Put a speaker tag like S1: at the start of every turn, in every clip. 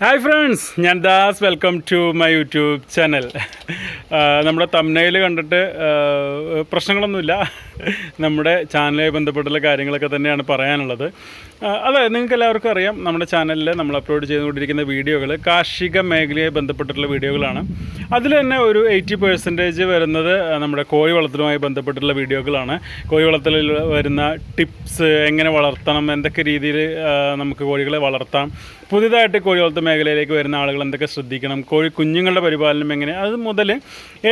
S1: Hi friends ഞാൻ Das. Welcome to my YouTube channel നമ്മുടെ തമ്മനയിൽ കണ്ടിട്ട് പ്രശ്നങ്ങളൊന്നുമില്ല. നമ്മുടെ ചാനലുമായി ബന്ധപ്പെട്ടുള്ള കാര്യങ്ങളൊക്കെ തന്നെയാണ് പറയാനുള്ളത്. അതെ നിങ്ങൾക്ക് എല്ലാവർക്കും അറിയാം നമ്മുടെ ചാനലിൽ നമ്മൾ അപ്ലോഡ് ചെയ്തുകൊണ്ടിരിക്കുന്ന വീഡിയോകൾ കാർഷിക മേഖലയെ ബന്ധപ്പെട്ടിട്ടുള്ള വീഡിയോകളാണ്. അതിൽ തന്നെ ഒരു എയ്റ്റി പെർസെന്റേജ് വരുന്നത് നമ്മുടെ കോഴി വളർത്തലുമായി ബന്ധപ്പെട്ടുള്ള വീഡിയോകളാണ്. കോഴി വളർത്തലിൽ വരുന്ന ടിപ്സ് എങ്ങനെ വളർത്തണം എന്തൊക്കെ രീതിയിൽ നമുക്ക് കോഴികളെ വളർത്താം പുതിയതായിട്ട് കോഴി വളർത്തൽ മേഖലയിലേക്ക് വരുന്ന ആളുകൾ എന്തൊക്കെ ശ്രദ്ധിക്കണം? കോഴി കുഞ്ഞുങ്ങളുടെ പരിപാലനം എങ്ങനെ? അത് മുതൽ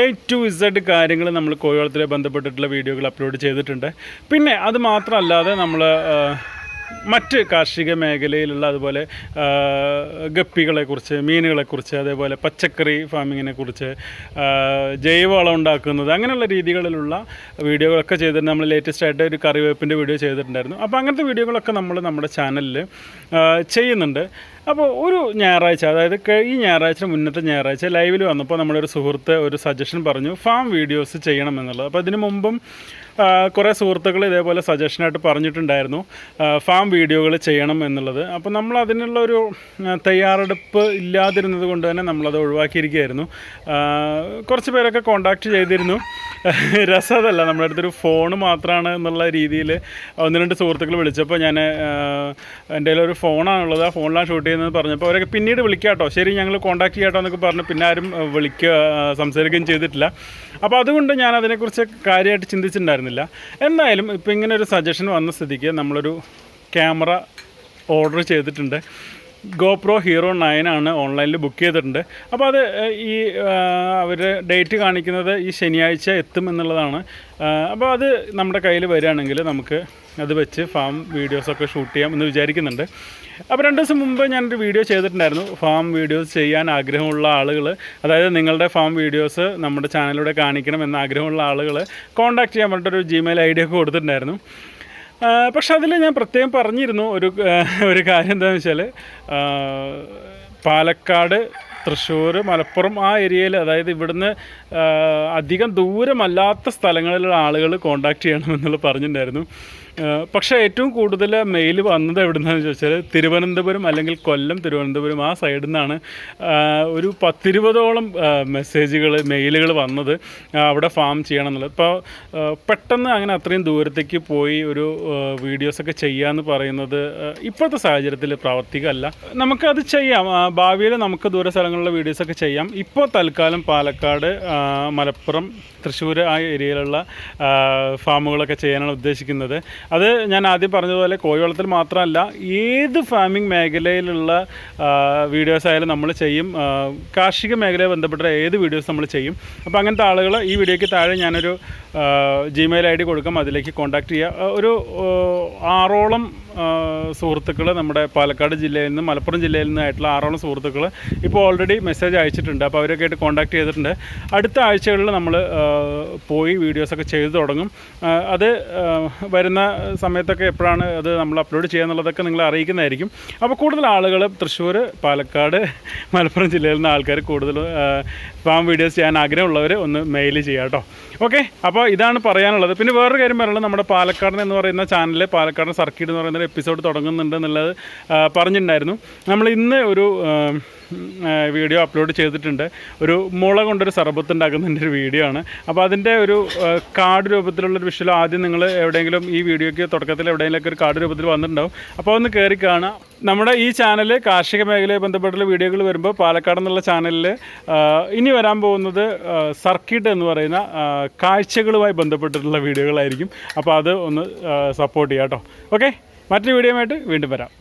S1: എ ടു ഇസഡ് കാര്യങ്ങൾ നമ്മൾ കോഴി വളർത്തലെ ബന്ധപ്പെട്ടിട്ടുള്ള വീഡിയോകൾ അപ്ലോഡ് ചെയ്തിട്ടുണ്ട്. പിന്നെ അത് മാത്രമല്ലാതെ നമ്മൾ മറ്റ് കാർഷിക മേഖലയിലുള്ള അതുപോലെ ഗപ്പികളെക്കുറിച്ച് മീനുകളെക്കുറിച്ച് അതേപോലെ പച്ചക്കറി ഫാമിങ്ങിനെ കുറിച്ച് ജൈവ ജൈവവളം ഉണ്ടാക്കുന്നത് അങ്ങനെയുള്ള രീതികളിലുള്ള വീഡിയോകളൊക്കെ ചെയ്തിട്ടുണ്ട്. നമ്മൾ ലേറ്റസ്റ്റ് ആയിട്ട് ഒരു കറിവേപ്പിന്റെ വീഡിയോ ചെയ്തിട്ടുണ്ടായിരുന്നു. അപ്പോൾ അങ്ങനത്തെ വീഡിയോകളൊക്കെ നമ്മൾ നമ്മുടെ ചാനലിൽ ചെയ്യുന്നുണ്ട്. അപ്പോൾ ഒരു ഞായറാഴ്ച അതായത് ഈ ഞായറാഴ്ച മുന്നത്തെ ഞായറാഴ്ച ലൈവിൽ വന്നപ്പോൾ നമ്മുടെ ഒരു സുഹൃത്ത് ഒരു സജഷൻ പറഞ്ഞു ഫാം വീഡിയോസ് ചെയ്യണം എന്നുള്ളത് അപ്പോൾ അതിന് മുമ്പും കുറേ സുഹൃത്തുക്കൾ ഇതേപോലെ സജഷനായിട്ട് പറഞ്ഞിട്ടുണ്ടായിരുന്നു ഫാം വീഡിയോകൾ ചെയ്യണം എന്നുള്ളത്. അപ്പോൾ നമ്മൾ അതിനുള്ള ഒരു തയ്യാറെടുപ്പ് ഇല്ലാതിരുന്നത് കൊണ്ട് തന്നെ നമ്മളത് ഒഴിവാക്കിയിരിക്കുകയായിരുന്നു. കുറച്ച് പേരൊക്കെ കോണ്ടാക്ട് ചെയ്തിരുന്നു. രസതല്ല നമ്മുടെ അടുത്തൊരു ഫോൺ മാത്രമാണ് എന്നുള്ള രീതിയിൽ ഒന്ന് രണ്ട് സുഹൃത്തുക്കൾ വിളിച്ചപ്പോൾ ഞാൻ എന്റെ ഒരു ഫോണാണുള്ളത് ആ ഫോണിലാണ് ഷൂട്ട് ചെയ്യുന്നത് പറഞ്ഞപ്പോൾ അവരൊക്കെ പിന്നീട് വിളിക്കാട്ടോ. ശരി ഞങ്ങൾ കോൺടാക്ട് ചെയ്യാട്ടോ എന്നൊക്കെ പറഞ്ഞ്. പിന്നെ ആരും വിളിക്കുക സംസാരിക്കുകയും ചെയ്തിട്ടില്ല. അപ്പോൾ അതുകൊണ്ട് ഞാൻ അതിനെക്കുറിച്ച് കാര്യമായിട്ട് ചിന്തിച്ചിട്ടുണ്ടായിരുന്നില്ല. എന്തായാലും ഇപ്പോൾ ഇങ്ങനെ ഒരു സജഷൻ വന്ന സ്ഥിതിക്ക് നമ്മളൊരു ക്യാമറ ഓർഡർ ചെയ്തിട്ടുണ്ട്. ഗോപ്രോ ഹീറോ നയൻ ആണ് ഓൺലൈനിൽ ബുക്ക് ചെയ്തിട്ടുണ്ട്. അപ്പോൾ അത് ഈ അവർ ഡേറ്റ് കാണിക്കുന്നത് ഈ ശനിയാഴ്ച എത്തും എന്നുള്ളതാണ്. അപ്പോൾ അത് നമ്മുടെ കയ്യിൽ വരികയാണെങ്കിൽ നമുക്ക് അത് വെച്ച് ഫാം വീഡിയോസൊക്കെ ഷൂട്ട് ചെയ്യാം എന്ന് വിചാരിക്കുന്നുണ്ട്. അപ്പോൾ രണ്ട് ദിവസം മുമ്പ് ഞാനൊരു വീഡിയോ ചെയ്തിട്ടുണ്ടായിരുന്നു. ഫാം വീഡിയോസ് ചെയ്യാൻ ആഗ്രഹമുള്ള ആളുകൾ അതായത് നിങ്ങളുടെ ഫാം വീഡിയോസ് നമ്മുടെ ചാനലിലൂടെ കാണിക്കണം എന്ന ആഗ്രഹമുള്ള ആളുകൾ കോൺടാക്ട് ചെയ്യാൻ പറഞ്ഞിട്ടൊരു ജിമെയിൽ ഐ ഡി ഒക്കെ കൊടുത്തിട്ടുണ്ടായിരുന്നു. പക്ഷെ അതിൽ ഞാൻ പ്രത്യേകം പറഞ്ഞിരുന്നു ഒരു ഒരു കാര്യം എന്താണെന്ന് വെച്ചാൽ പാലക്കാട് തൃശ്ശൂർ മലപ്പുറം ആ ഏരിയയിൽ അതായത് ഇവിടുന്ന് അധികം ദൂരമല്ലാത്ത സ്ഥലങ്ങളിലുള്ള ആളുകൾ കോണ്ടാക്ട് ചെയ്യണമെന്നുള്ള പറഞ്ഞിട്ടുണ്ടായിരുന്നു. പക്ഷേ ഏറ്റവും കൂടുതൽ മെയിൽ വന്നത് എവിടെ നിന്നാണെന്ന് ചോദിച്ചാൽ തിരുവനന്തപുരം അല്ലെങ്കിൽ കൊല്ലം തിരുവനന്തപുരം ആ സൈഡിൽ നിന്നാണ് ഒരു പത്തിരുപതോളം മെസ്സേജുകൾ മെയിലുകൾ വന്നത് അവിടെ ഫാം ചെയ്യണം എന്നുള്ളത് ഇപ്പോൾ പെട്ടെന്ന് അങ്ങനെ അത്രയും ദൂരത്തേക്ക് പോയി ഒരു വീഡിയോസൊക്കെ ചെയ്യാമെന്ന് പറയുന്നത് ഇപ്പോഴത്തെ സാഹചര്യത്തിൽ പ്രാവർത്തികമല്ല. നമുക്കത് ചെയ്യാം. ഭാവിയിൽ നമുക്ക് ദൂര സ്ഥലങ്ങളിലുള്ള വീഡിയോസൊക്കെ ചെയ്യാം. ഇപ്പോൾ തൽക്കാലം പാലക്കാട് മലപ്പുറം തൃശ്ശൂർ ആ ഏരിയയിലുള്ള ഫാമുകളൊക്കെ ചെയ്യാനാണ് ഉദ്ദേശിക്കുന്നത്. അത് ഞാൻ ആദ്യം പറഞ്ഞതുപോലെ കോഴിവളത്തിൽ മാത്രമല്ല ഏത് ഫാമിംഗ് മേഖലയിലുള്ള വീഡിയോസ് ആയാലും നമ്മൾ ചെയ്യും. കാർഷിക മേഖലയെ ബന്ധപ്പെട്ട ഏത് വീഡിയോസ് നമ്മൾ ചെയ്യും. അപ്പോൾ അങ്ങനത്തെ ആളുകൾ ഈ വീഡിയോയ്ക്ക് താഴെ ഞാനൊരു ജിമെയിൽ ഐ ഡി കൊടുക്കാം. അതിലേക്ക് കോൺടാക്ട് ചെയ്യുക ഒരു ആറോളം സുഹൃത്തുക്കൾ നമ്മുടെ പാലക്കാട് ജില്ലയിൽ നിന്ന് മലപ്പുറം ജില്ലയിൽ നിന്നായിട്ടുള്ള ആറോളം സുഹൃത്തുക്കൾ ഇപ്പോൾ ഓൾറെഡി മെസ്സേജ് അയച്ചിട്ടുണ്ട്. അപ്പോൾ അവരൊക്കെ ആയിട്ട് കോൺടാക്ട് ചെയ്തിട്ടുണ്ട്. അടുത്ത ആഴ്ചകളിൽ നമ്മൾ പോയി വീഡിയോസൊക്കെ ചെയ്തു തുടങ്ങും. അത് വരുന്ന സമയത്തൊക്കെ എപ്പോഴാണ് അത് നമ്മൾ അപ്ലോഡ് ചെയ്യുക എന്നുള്ളതൊക്കെ നിങ്ങളെ അറിയിക്കുന്നതായിരിക്കും. അപ്പോൾ കൂടുതൽ ആളുകൾ തൃശ്ശൂർ പാലക്കാട് മലപ്പുറം ജില്ലയിൽ നിന്ന് ആൾക്കാർ കൂടുതൽ ഫാം വീഡിയോസ് ചെയ്യാൻ ആഗ്രഹമുള്ളവർ ഒന്ന് മെയിൽ ചെയ്യാം കേട്ടോ. ഓക്കെ അപ്പോൾ ഇതാണ് പറയാനുള്ളത്. പിന്നെ വേറൊരു കാര്യം പറയാനുള്ളത്. നമ്മുടെ പാലക്കാടൻ എന്ന് പറയുന്ന ചാനലിൽ പാലക്കാടൻ സർക്കിട്ട് എന്ന് പറയുന്ന എപ്പിസോഡ് തുടങ്ങുന്നുണ്ട് എന്നുള്ളത് പറഞ്ഞിട്ടുണ്ടായിരുന്നു. നമ്മൾ ഇന്ന് ഒരു വീഡിയോ അപ്ലോഡ് ചെയ്തിട്ടുണ്ട്. ഒരു മുള കൊണ്ടൊരു സർബത്ത് ഉണ്ടാക്കുന്നതിന്റെ ഒരു വീഡിയോ ആണ്. അപ്പോൾ അതിന്റെ ഒരു കാർഡ് രൂപത്തിലുള്ളൊരു വിഷ്വൽ ആദ്യം നിങ്ങൾ എവിടെയെങ്കിലും ഈ വീഡിയോയ്ക്ക് തുടക്കത്തിൽ എവിടെയെങ്കിലൊക്കെ ഒരു കാർഡ് രൂപത്തിൽ വന്നിട്ടുണ്ടാവും. അപ്പോൾ ഒന്ന് കയറി കാണാം. നമ്മുടെ ഈ ചാനൽ കാർഷിക മേഖലയെ ബന്ധപ്പെട്ടുള്ള വീഡിയോകൾ വരുമ്പോൾ പാലക്കാട് എന്നുള്ള ചാനലിൽ ഇനി വരാൻ പോകുന്നത് സർക്കിട്ട് എന്ന് പറയുന്ന കാഴ്ചകളുമായി ബന്ധപ്പെട്ടിട്ടുള്ള വീഡിയോകളായിരിക്കും. അപ്പോൾ അത് ഒന്ന് സപ്പോർട്ട് ചെയ്യാം കേട്ടോ. ഓക്കെ? മറ്റൊരു വീഡിയോ ആയിട്ട് വീണ്ടും വരാം.